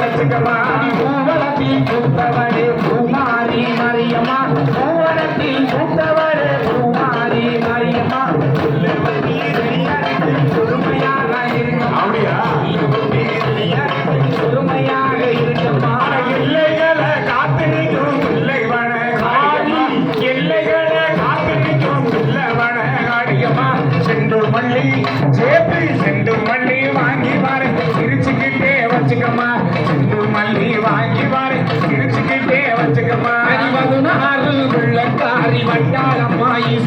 வச்சுக்கமா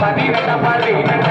పన్నెండు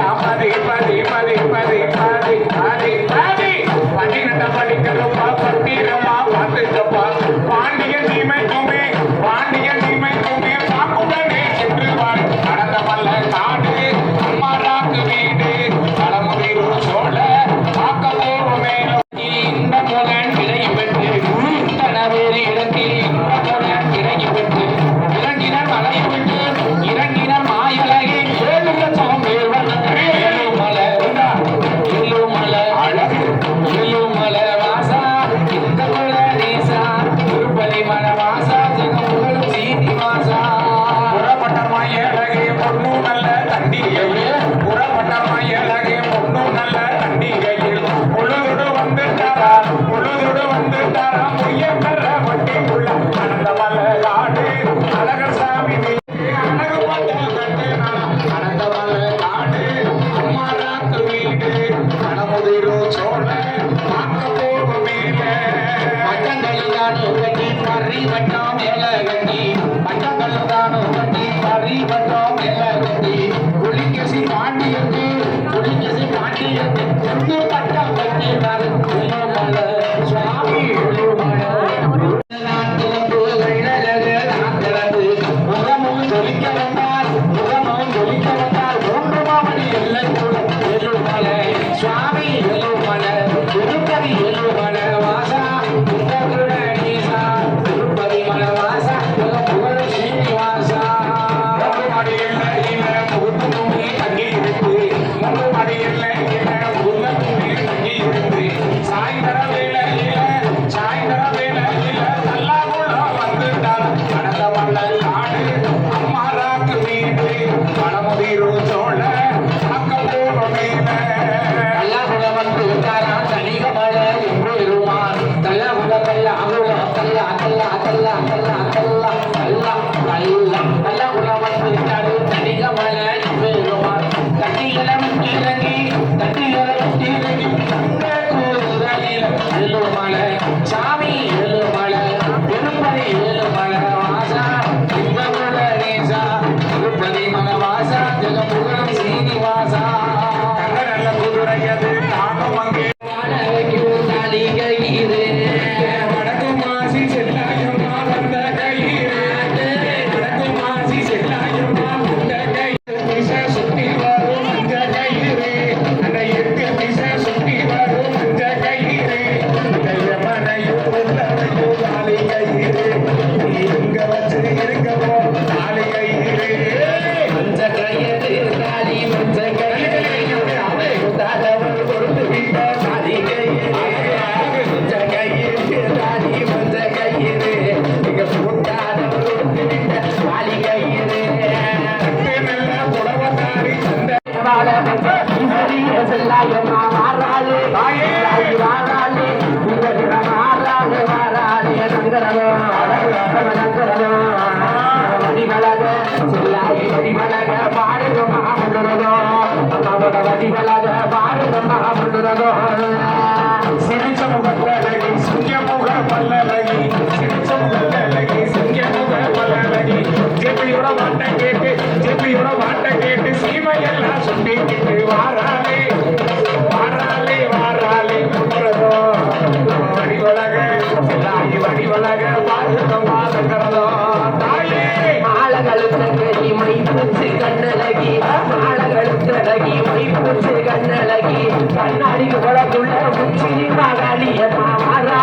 அது இல்லை. Thank you. ಬಾರ ಬಾರ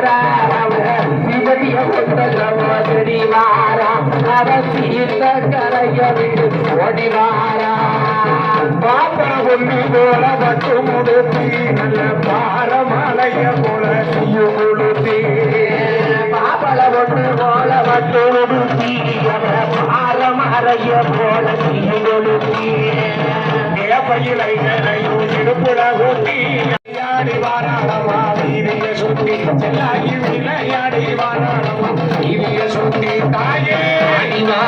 ராராம சிவதிய புத்தகமதுடி வாராம் அவசீர்த்த கரைய விடு ஓடி வாராம் பாப்பா ஒன்று போல பட்டு முடுத்தி நல்ல பாரமலைய போல முழுத்தி பாப்பள ஒன்று போல பட்டு ஊட்டி வாராளமா செல்லாகி விளையாடி வாழணும் இவிய சுட்டி தாயே. அறிவா